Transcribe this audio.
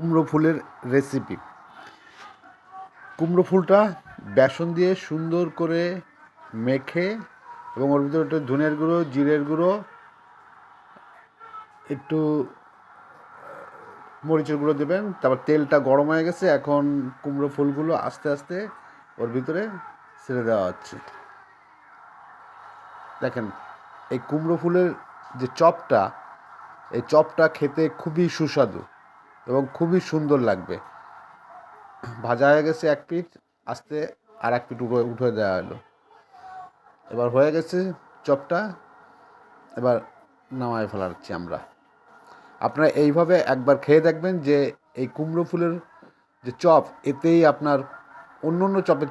কুমড়ো ফুলের রেসিপি কুমড়ো ফুলটা বেসন দিয়ে সুন্দর করে মেখে এবং ওর ভিতরে একটু ধনের গুঁড়ো, জিরের গুঁড়ো, একটু মরিচের গুঁড়ো দেবেন। তারপর তেলটা গরম হয়ে গেছে, এখন কুমড়ো ফুলগুলো আস্তে আস্তে ওর ভিতরে ছেড়ে দেওয়া হচ্ছে। দেখেন, এই কুমড়ো ফুলের যে চপটা, এই চপটা খেতে খুবই সুস্বাদু। এবং খুবই সুন্দর লাগবে। ভাজা হয়ে গেছে এক পিঠ, আস্তে আর এক পিঠ উঠে উঠে দেওয়া হলো। এবার হয়ে গেছে চপটা, এবার নামায় ফেলাচ্ছি আমরা। আপনারা এইভাবে একবার খেয়ে দেখবেন যে এই কুমড়ো ফুলের যে চপ, এতেই আপনার অন্য অন্য চপের